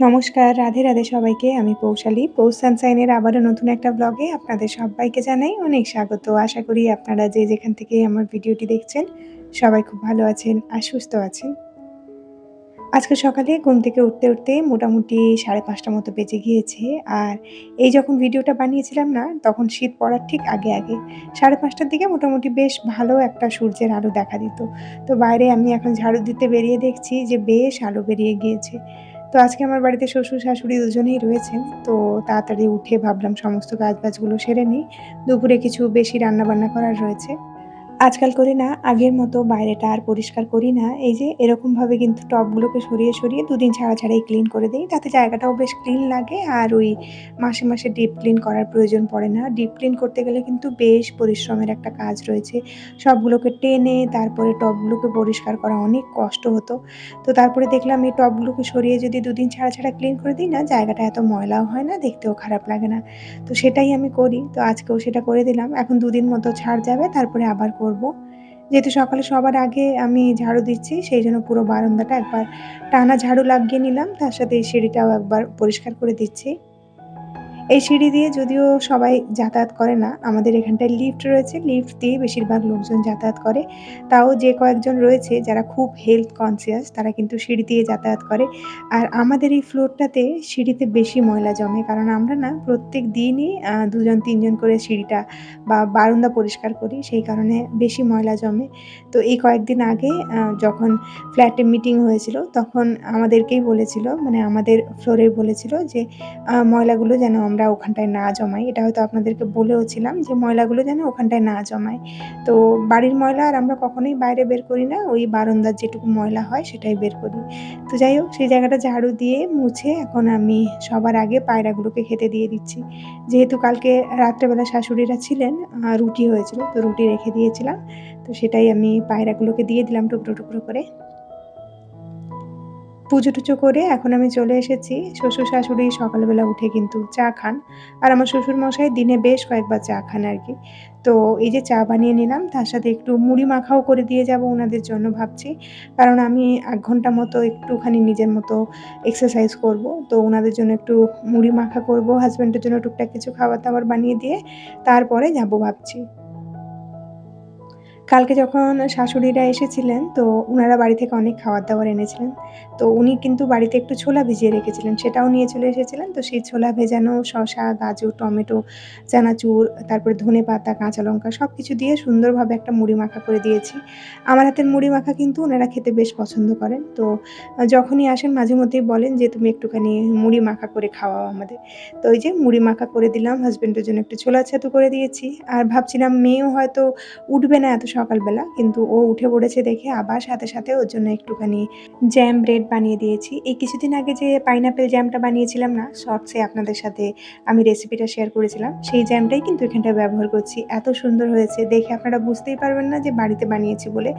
নমস্কার, রাধে রাধে সবাইকে। আমি পৌশালী পৌষ সানসাইনের আবারও নতুন একটা ব্লগে আপনাদের সবাইকে জানাই অনেক স্বাগত। আশা করি আপনারা যে যেখান থেকে আমার ভিডিওটি দেখছেন, সবাই খুব ভালো আছেন আর সুস্থ আছেন। আজকে সকালে ঘুম থেকে উঠতে উঠতে মোটামুটি সাড়ে পাঁচটা মতো বেজে গিয়েছে। আর এই যখন ভিডিওটা বানিয়েছিলাম না, তখন শীত পড়ার ঠিক আগে আগে সাড়ে পাঁচটার দিকে মোটামুটি বেশ ভালো একটা সূর্যের আলো দেখা দিত। তো বাইরে আমি এখন ঝাড়ু দিতে বেরিয়ে দেখছি যে বেশ আলো বেরিয়ে গিয়েছে। তো আজকে আমার বাড়িতে শ্বশুর শাশুড়ি দুজনেই রয়েছেন, তো তাড়াতাড়ি উঠে ভাবলাম সমস্ত কাজ বাজগুলো সেরে নিই। দুপুরে কিছু বেশি রান্না বান্না করার রয়েছে। আজকাল করি না, আগের মতো বাইরেটা আর পরিষ্কার করি না। এই যে এরকমভাবে কিন্তু টবগুলোকে সরিয়ে সরিয়ে দুদিন ছাড়া ছাড়াই ক্লিন করে দিই। তাতে জায়গাটাও বেশ ক্লিন লাগে আর ওই মাসে মাসে ডিপ ক্লিন করার প্রয়োজন পড়ে না। ডিপ ক্লিন করতে গেলে কিন্তু বেশ পরিশ্রমের একটা কাজ রয়েছে। সবগুলোকে টেনে তারপরে টবগুলোকে পরিষ্কার করা অনেক কষ্ট হতো। তো তারপরে দেখলাম এই টবগুলোকে সরিয়ে যদি দুদিন ছাড়া ছাড়া ক্লিন করে দিই না, জায়গাটা এত ময়লাও হয় না, দেখতেও খারাপ লাগে না। তো সেটাই আমি করি। তো আজকেও সেটা করে দিলাম। এখন দুদিন মতো ছাড় যাবে, তারপরে আবার করব। যেহেতু সকালে সবার আগে আমি ঝাড়ু দিচ্ছি, সেই জন্য পুরো বারান্দাটা একবার টানা ঝাড়ু লাগিয়ে নিলাম তার সাথে এই সিঁড়িটাও একবার পরিষ্কার করে দিচ্ছি এই সিঁড়ি দিয়ে যদিও সবাই যাতায়াত করে না, আমাদের এখানটায় লিফট রয়েছে। লিফট দিয়ে বেশিরভাগ লোকজন যাতায়াত করে। তাও যে কয়েকজন রয়েছে যারা খুব হেলথ কনসিয়াস তারা কিন্তু সিঁড়ি দিয়ে যাতায়াত করে। আর আমাদের এই ফ্লোরটাতে সিঁড়িতে বেশি ময়লা জমে, কারণ আমরা না প্রত্যেক দিনই দুজন, তিনজন করে সিঁড়িটা বা বারান্দা পরিষ্কার করি, সেই কারণে বেশি ময়লা জমে। তো এই কয়েকদিন আগে যখন ফ্ল্যাটে মিটিং হয়েছিল, তখন আমাদেরকেই বলেছিল মানে আমাদের ফ্লোরে বলেছিল যে ময়লাগুলো যেন আমরা ওখানটায় না জমাই। এটা হয়তো আপনাদেরকে বলেও ছিলাম যে ময়লাগুলো যেন ওখানটায় না জমায়। তো বাড়ির ময়লা আর আমরা কখনোই বাইরে বের করি না, ওই বারান্দার যেটুকু ময়লা হয় সেটাই বের করি। তো যাই হোক, সেই জায়গাটা ঝাড়ু দিয়ে মুছে এখন আমি সবার আগে পায়রাগুলোকে খেতে দিয়ে দিচ্ছি। যেহেতু কালকে রাত্রেবেলা শাশুড়িরা ছিলেন রুটি হয়েছিল, তো রুটি রেখে দিয়েছিলাম। তো সেটাই আমি পায়রাগুলোকে দিয়ে দিলাম টুকরো টুকরো করে। পুজো টুজো করে এখন আমি চলে এসেছি। শ্বশুর শাশুড়ি সকালবেলা উঠে কিন্তু চা খান। আর আমার শ্বশুর মশাই দিনে বেশ কয়েকবার চা খান আর কি। তো এই যে চা বানিয়ে নিলাম, তার সাথে একটু মুড়ি মাখাও করে দিয়ে যাব ওনাদের জন্য ভাবছি। কারণ আমি এক ঘণ্টা মতো একটুখানি নিজের মতো এক্সারসাইজ করব। তো ওনাদের জন্য একটু মুড়ি মাখা করব হাজব্যান্ডের জন্য টুকটাক কিছু খাবার দাবার বানিয়ে দিয়ে তারপরে যাব ভাবছি। কালকে যখন শাশুড়িরা এসেছিলেন, তো ওনারা বাড়ি থেকে অনেক খাবার দাবার এনেছিলেন। তো উনি কিন্তু বাড়িতে একটু ছোলা ভিজিয়ে রেখেছিলেন, সেটাও নিয়ে চলে এসেছিলেন। তো সেই ছোলা ভেজানো শশা গাজর, টমেটো, চানাচুর, তারপরে ধনে পাতা, কাঁচা লঙ্কা সব কিছু দিয়ে সুন্দরভাবে একটা মুড়ি মাখা করে দিয়েছি। আমার হাতের মুড়ি মাখা কিন্তু ওনারা খেতে বেশ পছন্দ করেন। তো যখনই আসেন, মাঝে মধ্যেই বলেন যে, তুমি একটুখানি মুড়ি মাখা করে খাওয়াও আমাদের। তো ওই যে মুড়ি মাখা করে দিলাম হাজব্যান্ডের জন্য একটু ছোলা ছাতু করে দিয়েছি। আর ভাবছিলাম মেয়েও হয়তো উঠবে না এত সকালবেলা, কিন্তু ও উঠে পড়েছে দেখে আবার সাথে সাথে ওর জন্য একটুখানি জ্যাম ব্রেড বানিয়ে দিয়েছি। এই কিছুদিন আগে যে পাইনাপেল জ্যামটা বানিয়েছিলাম না শর্টসে আপনাদের সাথে আমি রেসিপিটা শেয়ার করেছিলাম, সেই জ্যামটাই কিন্তু এখানটায় ব্যবহার করছি। এত সুন্দর হয়েছে, দেখে আপনারা বুঝতেই পারবেন না যে বাড়িতে বানিয়েছি বলে।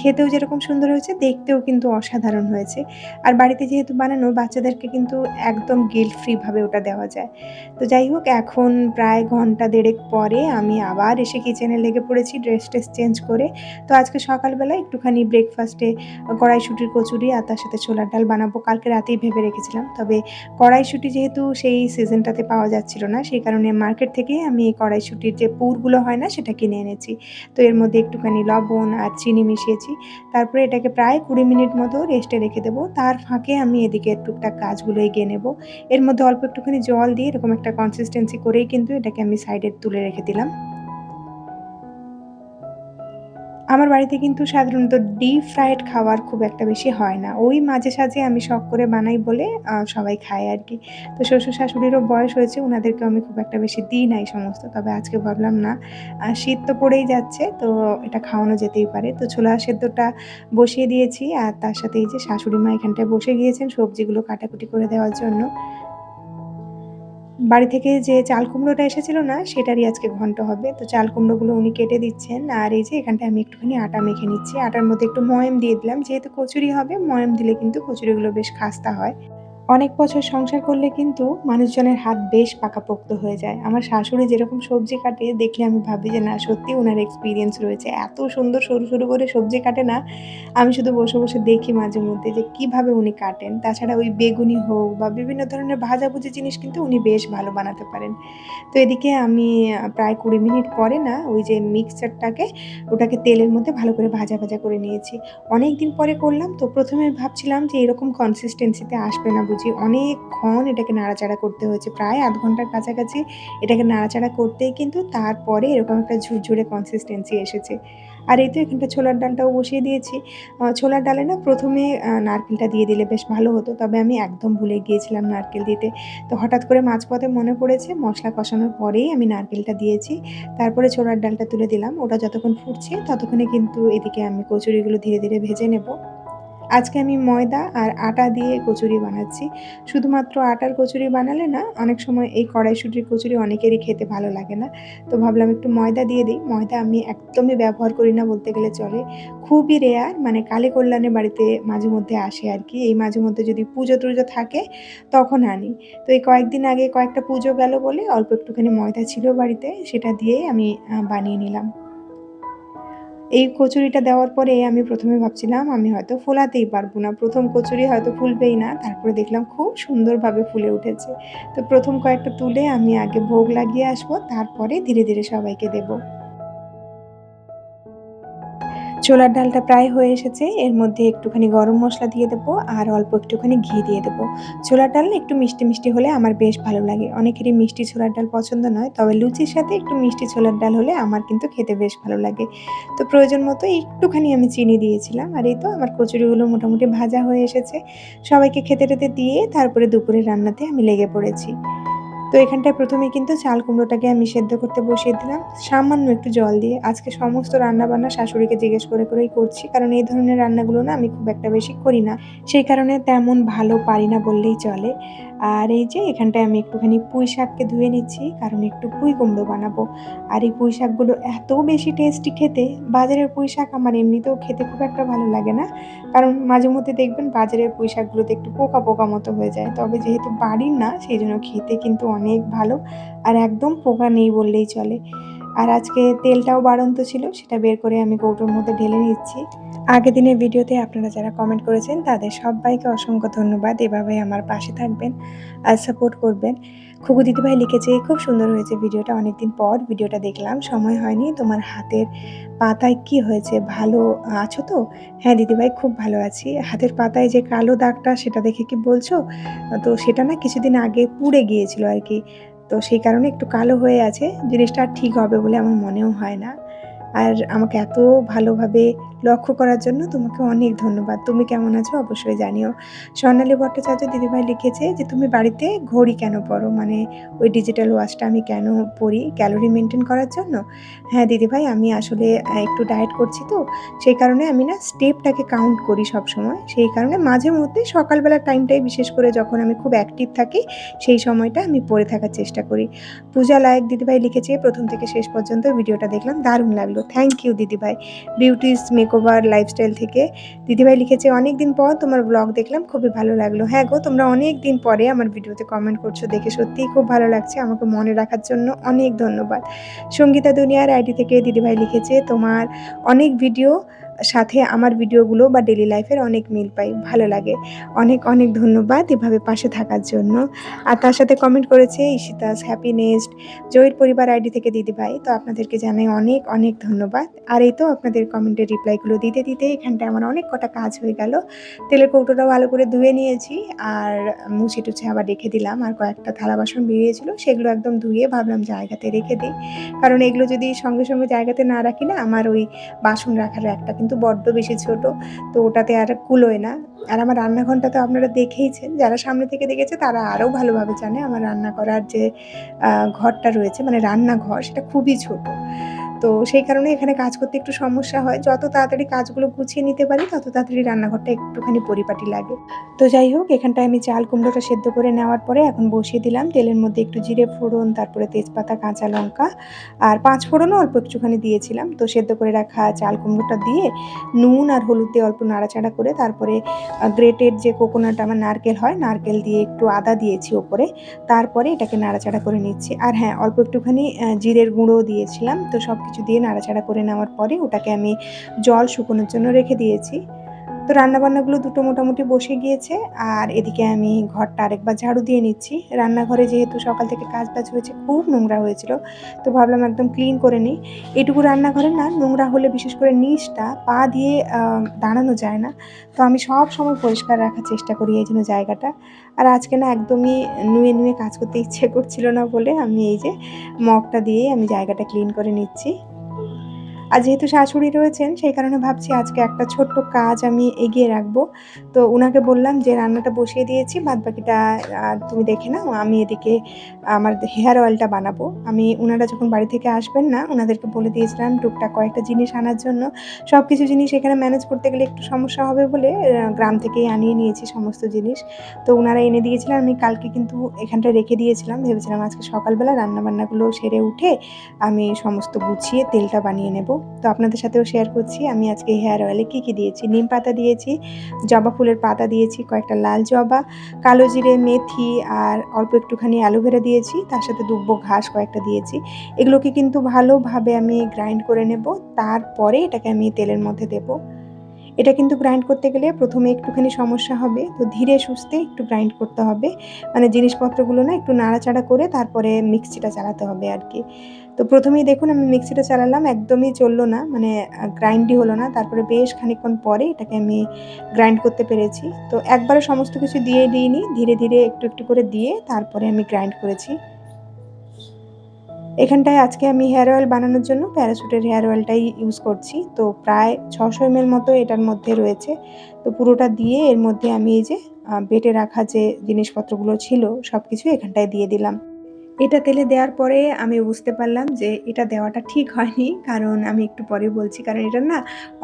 খেতেও যেরকম সুন্দর হয়েছে, দেখতেও কিন্তু অসাধারণ হয়েছে। আর বাড়িতে যেহেতু বানানো, বাচ্চাদেরকে কিন্তু একদম গিল্ট ফ্রিভাবে ওটা দেওয়া যায়। তো যাই হোক, এখন প্রায় ঘণ্টা দেড়েক পরে আমি আবার এসে কিচেনে লেগে পড়েছি ড্রেস ট্রেস চেঞ্জ করে। তো আজকে সকালবেলা একটুখানি ব্রেকফাস্টে কড়াইশুটির কচুরি আর তার সাথে ছোলার ডাল বানাবো। কালকে রাতেই ভেবে রেখেছিলাম। তবে কড়াইশুটি যেহেতু সেই সিজনটাতে পাওয়া যাচ্ছিল না, সেই কারণে মার্কেট থেকে আমি এই কড়াইশুটির যে পুরগুলো হয় না, সেটা কিনে এনেছি। তো এর মধ্যে একটুখানি লবণ আর চিনি মিশিয়েছি। তারপরে এটাকে প্রায় কুড়ি মিনিট মতো রেস্টে রেখে দেবো। তার ফাঁকে আমি এদিকে টুকটাক কাজগুলো এগিয়ে নেব। এর মধ্যে অল্প একটুখানি জল দিয়ে এরকম একটা কনসিস্টেন্সি করেই কিন্তু এটাকে আমি সাইডে তুলে রেখে দিলাম। আমার বাড়িতে কিন্তু সাধারণত ডিপ ফ্রাইড খাবার খুব একটা বেশি হয় না। ওই মাঝে সাঝে আমি শখ করে বানাই বলে সবাই খায় আর কি তো শ্বশুর শাশুড়িরও বয়স হয়েছে ওনাদেরকে আমি খুব একটা বেশি দিই নাই সমস্ত। তবে আজকে ভাবলাম না শীত তো পড়েই যাচ্ছে, তো এটা খাওয়ানো যেতেই পারে। তো ছোলা সেদ্ধটা বসিয়ে দিয়েছি, আর তার সাথে এই যে শাশুড়ি মা এখানটায় বসে গিয়েছেন সবজিগুলো কাটাকুটি করে দেওয়ার জন্য। বাড়ি থেকে যে চাল কুমড়োটা এসেছিল না, সেটারই আজকে ঘন্ট হবে। তো চাল কুমড়োগুলো উনি কেটে দিচ্ছেন, আর এই যে এখানটায় আমি একটুখানি আটা মেখে নিচ্ছি। আটার মধ্যে একটু ময়ম দিয়ে দিলাম, যেহেতু কচুরি হবে, ময়ম দিলে কিন্তু কচুরিগুলো বেশ খাস্তা হয়। অনেক বছর সংসার করলে কিন্তু মানুষজনের হাত বেশ পাকাপোক্ত হয়ে যায়। আমার শাশুড়ি যেরকম সবজি কাটে, দেখলে আমি ভাবি যে, না, সত্যি ওনার এক্সপিরিয়েন্স রয়েছে। এত সুন্দর সরু সরু করে সবজি কাটে না। আমি শুধু বসে বসে দেখি মাঝে মধ্যে যে, কীভাবে উনি কাটেন। তাছাড়া ওই বেগুনি হোক বা বিভিন্ন ধরনের ভাজাভুজি জিনিস কিন্তু উনি বেশ ভালো বানাতে পারেন। তো এদিকে আমি প্রায় কুড়ি মিনিট পরে না, ওই যে মিক্সচারটাকে ওটাকে তেলের মধ্যে ভালো করে ভাজা ভাজা করে নিয়েছি। অনেক দিন পরে করলাম তো প্রথমে ভাবছিলাম যে, এরকম কনসিস্টেন্সিতে আসবে না বুঝি অনেকক্ষণ এটাকে নাড়াচাড়া করতে হয়েছে। প্রায় আধ ঘণ্টার কাছাকাছি এটাকে নাড়াচাড়া করতেই কিন্তু তারপরে এরকম একটা ঝুরঝুরে কনসিস্টেন্সি এসেছে। আর এই তো এখানটা ছোলার ডালটাও বসিয়ে দিয়েছি। ছোলার ডালে না প্রথমে নারকেলটা দিয়ে দিলে বেশ ভালো হতো, তবে আমি একদম ভুলে গিয়েছিলাম নারকেল দিতে। তো হঠাৎ করে মাঝপথে মনে পড়েছে, মশলা কষানোর পরেই আমি নারকেলটা দিয়েছি। তারপরে ছোলার ডালটা তুলে দিলাম, ওটা যতক্ষণ ফুটছে ততক্ষণে কিন্তু এদিকে আমি কচুরিগুলো ধীরে ধীরে ভেজে নেব। আজকে আমি ময়দা আর আটা দিয়ে কচুরি বানাচ্ছি। শুধুমাত্র আটার কচুরি বানালে না, অনেক সময় এই কড়াইশুটির কচুরি অনেকেরই খেতে ভালো লাগে না। তো ভাবলাম একটু ময়দা দিয়ে দিই। ময়দা আমি একদমই ব্যবহার করি না বলতে গেলে চলে। খুবই রেয়ার মানে কালী কল্যাণের বাড়িতে মাঝে মধ্যে আসে আর কি। এই মাঝে মধ্যে যদি পুজো টুজো থাকে, তখন আনি। তো এই কয়েকদিন আগে কয়েকটা পুজো গেল বলে অল্প একটুখানি ময়দা ছিল বাড়িতে, সেটা দিয়েই আমি বানিয়ে নিলাম। এই কচুরিটা দেওয়ার পরে আমি প্রথমে ভাবছিলাম আমি হয়তো ফোলাতেই পারব না। প্রথম কচুরি হয়তো ফুলবেই না, তারপরে দেখলাম খুব সুন্দরভাবে ফুলে উঠেছে। তো প্রথম কয়েকটা তুলে আমি আগে ভোগ লাগিয়ে আসব, তারপরে ধীরে ধীরে সবাইকে দেবো। ছোলার ডালটা প্রায় হয়ে এসেছে। এর মধ্যে একটুখানি গরম মশলা দিয়ে দেবো আর অল্প একটুখানি ঘি দিয়ে দেবো। ছোলার ডাল একটু মিষ্টি মিষ্টি হলে আমার বেশ ভালো লাগে। অনেকেরই মিষ্টি ছোলার ডাল পছন্দ নয়, তবে লুচির সাথে একটু মিষ্টি ছোলার ডাল হলে আমার কিন্তু খেতে বেশ ভালো লাগে। তো প্রয়োজন মতো একটুখানি আমি চিনি দিয়েছিলাম আর এই তো আমার কচুরিগুলো মোটামুটি ভাজা হয়ে এসেছে। সবাইকে খেতে টেতে দিয়ে তারপরে দুপুরের রান্নাতে আমি লেগে পড়েছি। তো এখানটায় প্রথমে কিন্তু চাল কুমড়োটাকে আমি সেদ্ধ করতে বসিয়ে দিলাম। সামান্য একটু জল দিয়ে। আজকে সমস্ত রান্নাবান্না শাশুড়িকে জিজ্ঞেস করে করেই করছি। কারণ এই ধরনের রান্নাগুলো না আমি খুব একটা বেশি করি না। সেই কারণে তেমন ভালো পারি না বললেই চলে। আর এই যে এখানটায় আমি একটুখানি পুঁই শাককে ধুয়ে নিচ্ছি, কারণ একটু পুঁই কুমড়ো বানাবো। আর এই পুঁই শাকগুলো এত বেশি টেস্টি খেতে, বাজারের পুঁই শাক আমার এমনিতেও খেতে খুব একটা ভালো লাগে না। কারণ মাঝে মধ্যে দেখবেন বাজারের পুঁই শাকগুলোতে একটু পোকা পোকা মতো হয়ে যায়। তবে যেহেতু বাড়ির না, সেই জন্য খেতে কিন্তু অনেক ভালো। আর একদম পোকা নেই বললেই চলে। আর আজকে তেলটাও বাড়ন্ত ছিল, সেটা বের করে আমি কৌটোর মধ্যে ঢেলে নিচ্ছি। আগের দিনের ভিডিওতে আপনারা যারা কমেন্ট করেছেন, তাদের সবাইকে অসংখ্য ধন্যবাদ। এভাবে আমার পাশে থাকবেন আর সাপোর্ট করবেন। খুবু দিদিভাই লিখেছে, খুব সুন্দর হয়েছে ভিডিওটা, অনেকদিন পর ভিডিওটা দেখলাম, সময় হয়নি। তোমার হাতের পাতায় কি হয়েছে? ভালো আছো তো? হ্যাঁ দিদিভাই, খুব ভালো আছি। হাতের পাতায় যে কালো দাগটা, সেটা দেখে কি বলছো? তো সেটা না কিছুদিন আগে পুড়ে গিয়েছিল আর কি। তো সেই কারণে একটু কালো হয়ে আছে। জিনিসটা ঠিক হবে বলে আমার মনেও হয় না। আর আমাকে এত ভালোভাবে লক্ষ্য করার জন্য তোমাকে অনেক ধন্যবাদ। তুমি কেমন আছো অবশ্যই জানিও। স্বর্ণালী ভট্টাচার্য দিদিভাই লিখেছে যে, তুমি বাড়িতে ঘড়ি কেন পড়ো? মানে ওই ডিজিটাল ওয়াচটা আমি কেন পড়ি ক্যালোরি মেনটেন করার জন্য? হ্যাঁ দিদিভাই, আমি আসলে একটু ডায়েট করছি তো। সেই কারণে আমি না স্টেপটাকে কাউন্ট করি সব সময় সেই কারণে মাঝে মধ্যে সকালবেলার টাইমটাই বিশেষ করে যখন আমি খুব অ্যাক্টিভ থাকি, সেই সময়টা আমি পড়ে থাকার চেষ্টা করি। পূজা লায়ক দিদিভাই লিখেছে, প্রথম থেকে শেষ পর্যন্ত ভিডিওটা দেখলাম, দারুণ লাগল। থ্যাংক ইউ দিদিভাই। বিউটিস মেকওভার লাইফস্টাইল থেকে। দিদিভাই লিখেছে অনেক দিন পর তোমার ব্লগ দেখলাম, খুবই ভালো লাগল। হ্যাঁ গো, তোমরা অনেক দিন পরে আমার ভিডিওতে কমেন্ট করছ দেখে সত্যিই খুব ভালো লাগছে। আমাকে মনে রাখার জন্য অনেক ধন্যবাদ। সঙ্গীতা দুনিয়ার আইডি থেকে দিদিভাই লিখেছে, তোমার অনেক ভিডিও সাথে আমার ভিডিওগুলো বা ডেলি লাইফের অনেক মিল পাই, ভালো লাগে। অনেক অনেক ধন্যবাদ এভাবে পাশে থাকার জন্য। আর তার সাথে কমেন্ট করেছে ইশিতাস হ্যাপিনেস্ট জয়ের পরিবার আইডি থেকে দিদি ভাই। তো আপনাদেরকে জানাই অনেক অনেক ধন্যবাদ। আর এই তো আপনাদের কমেন্টের রিপ্লাইগুলো দিতে দিতে এখানটায় আমার অনেক কটা কাজ হয়ে গেল। তেলের কৌটোটা ভালো করে ধুয়ে নিয়েছি আর মুছে টুছে আবার রেখে দিলাম। আর কয়েকটা থালা বাসন বেরিয়েছিল, সেগুলো একদম ধুয়ে ভাবলাম জায়গাতে রেখে দিই। কারণ এগুলো যদি সঙ্গে সঙ্গে জায়গাতে না রাখি না, আমার ওই বাসন রাখার একটা কিন্তু বড্ড বেশি ছোট, তো ওটাতে আর কুলোয় না। আর আমার রান্নাঘরটা তো আপনারা দেখেইছেন, যারা সামনে থেকে দেখেছে তারা আরও ভালোভাবে জানে আমার রান্না করার যে ঘরটা রয়েছে মানে রান্নাঘর, সেটা খুবই ছোট। তো সেই কারণে এখানে কাজ করতে একটু সমস্যা হয়। যত তাড়াতাড়ি কাজগুলো গুছিয়ে নিতে পারি, তত তাড়াতাড়ি রান্নাঘরটা একটুখানি পরিপাটি লাগে। তো যাই হোক, এখানটায় আমি চাল কুমড়োটা সেদ্ধ করে নেওয়ার পরে এখন বসিয়ে দিলাম। তেলের মধ্যে একটু জিরে ফোড়ন, তারপরে তেজপাতা, কাঁচা লঙ্কা আর পাঁচ ফোড়নও অল্প একটুখানি দিয়েছিলাম। তো সেদ্ধ করে রাখা চাল কুমড়োটা দিয়ে নুন আর হলুদ দিয়ে অল্প নাড়াচাড়া করে তারপরে গ্রেটেড যে কোকোনাট আমার নারকেল হয়, নারকেল দিয়ে একটু আদা দিয়েছি ওপরে। তারপরে এটাকে নাড়াচাড়া করে নিচ্ছি। আর হ্যাঁ অল্প একটুখানি জিরের গুঁড়ো দিয়েছিলাম। তো সব কিছু দিয়ে নাড়াচাড়া করে নেওয়ার পরে ওটাকে আমি জল শুকোনোর জন্য রেখে দিয়েছি। তো রান্নাবান্নাগুলো দুটো মোটামুটি বসে গিয়েছে, আর এদিকে আমি ঘরটা আরেকবার ঝাড়ু দিয়ে নিচ্ছি। রান্নাঘরে যেহেতু সকাল থেকে কাজ বাজ হয়েছে, খুব নোংরা হয়েছিল, তো ভাবলাম একদম ক্লিন করে নিই। এটুকু রান্নাঘরে না, নোংরা হলে বিশেষ করে নিচটা পা দিয়ে দাঁড়ানো যায় না। তো আমি সব সময় পরিষ্কার রাখার চেষ্টা করি এই জন্য জায়গাটা। আর আজকে না একদমই নুয়ে নুয়ে কাজ করতে ইচ্ছে করছিল না বলে আমি এই যে মগটা দিয়ে আমি জায়গাটা ক্লিন করে নিচ্ছি। আর যেহেতু শাশুড়ি রয়েছেন, সেই কারণে ভাবছি আজকে একটা ছোট্ট কাজ আমি এগিয়ে রাখব। তো ওনাকে বললাম যে, রান্নাটা বসিয়ে দিয়েছি বাদ বাকিটা তুমি দেখে নাও, আমি এদিকে আমার হেয়ার অয়েলটা বানাবো। আমি ওনারা যখন বাড়ি থেকে আসবেন না ওনাদেরকে বলে দিয়েছিলাম, টুকটাক কয়েকটা জিনিস আনার জন্য। সব কিছু জিনিস এখানে ম্যানেজ করতে গেলে একটু সমস্যা হবে বলে গ্রাম থেকেই আনিয়ে নিয়েছি সমস্ত জিনিস। তো ওনারা এনে দিয়েছিলেন, আমি কালকে কিন্তু এখানটা রেখে দিয়েছিলাম। ভেবেছিলাম আজকে সকালবেলা রান্নাবান্নাগুলো সেরে উঠে, আমি সমস্ত গুছিয়ে তেলটা বানিয়ে নেব। তো আপনাদের সাথেও শেয়ার করছি। আমি আজকে হেয়ার অয়েলে কী কী দিয়েছি? নিম পাতা দিয়েছি, জবা ফুলের পাতা দিয়েছি, কয়েকটা লাল জবা, কালো জিরে, মেথি আর অল্প একটুখানি অ্যালোভেরা দিয়েছি। তার সাথে দুব্বো ঘাস কয়েকটা দিয়েছি। এগুলোকে কিন্তু ভালোভাবে আমি গ্রাইন্ড করে নেব। তারপরে এটাকে আমি তেলের মধ্যে দেবো। এটা কিন্তু গ্রাইন্ড করতে গেলে প্রথমে একটুখানি সমস্যা হবে। তো ধীরে সুস্থে একটু গ্রাইন্ড করতে হবে। মানে জিনিসপত্রগুলো না একটু নাড়াচাড়া করে তারপরে মিক্সিটা চালাতে হবে আর কি তো প্রথমেই দেখুন আমি মিক্সিটা চালালাম, একদমই চলল না। মানে গ্রাইন্ডই হলো না। তারপরে বেশ খানিকক্ষণ পরে এটাকে আমি গ্রাইন্ড করতে পেরেছি। তো একবারে সমস্ত কিছু দিয়ে দিইনি। ধীরে ধীরে একটু একটু করে দিয়ে তারপরে আমি গ্রাইন্ড করেছি। এখানটায় আজকে আমি হেয়ার অয়েল বানানোর জন্য প্যারাসুটের হেয়ার অয়েলটাই ইউজ করছি। তো প্রায় ছশো এম মতো এটার মধ্যে রয়েছে। তো পুরোটা দিয়ে এর মধ্যে আমি এই যে বেটে রাখা যে জিনিসপত্রগুলো ছিল সব কিছু এখানটায় দিয়ে দিলাম। এটা তেলে দেওয়ার পরে আমি বুঝতে পারলাম যে এটা দেওয়াটা ঠিক হয়নি, কারণ আমি একটু পরে বলছি, কারণ এটা না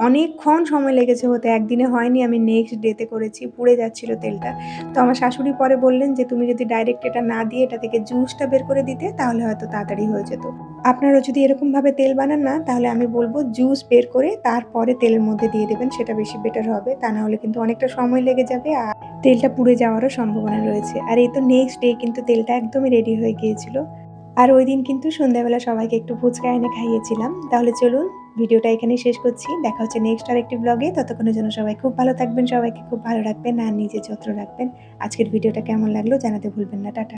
অনেকক্ষণ সময় লেগেছে হতে, একদিনে হয়নি, আমি নেক্সট ডেতে করেছি, পুড়ে যাচ্ছিল তেলটা। তো আমার শাশুড়ি পরে বললেন যে, তুমি যদি ডাইরেক্ট এটা না দিয়ে এটা থেকে জুসটা বের করে দিতে, তাহলে হয়তো তাড়াতাড়ি হয়ে যেত। আপনারা যদি এরকমভাবে তেল বানান না, তাহলে আমি বলব জুস বের করে তারপরে তেলের মধ্যে দিয়ে দেবেন, সেটা বেশি বেটার হবে, তা না হলে কিন্তু অনেকটা সময় লেগে যাবে, আর তেলটা পুড়ে যাওয়ারও সম্ভাবনা রয়েছে। আর এই তো নেক্সট ডে কিন্তু তেলটা একদমই রেডি হয়ে গিয়েছিল আর ওই দিন কিন্তু সন্ধ্যাবেলা সবাইকে একটু ফুচকা এনে খাইয়েছিলাম। তাহলে চলুন, ভিডিওটা এখানেই শেষ করছি। দেখা হচ্ছে নেক্সট আর একটি ব্লগে ততক্ষণের জন্য সবাই খুব ভালো থাকবেন, সবাইকে খুব ভালো রাখবেন, আর নিজের যত্ন রাখবেন। আজকের ভিডিওটা কেমন লাগল জানাতে ভুলবেন না। টাটা।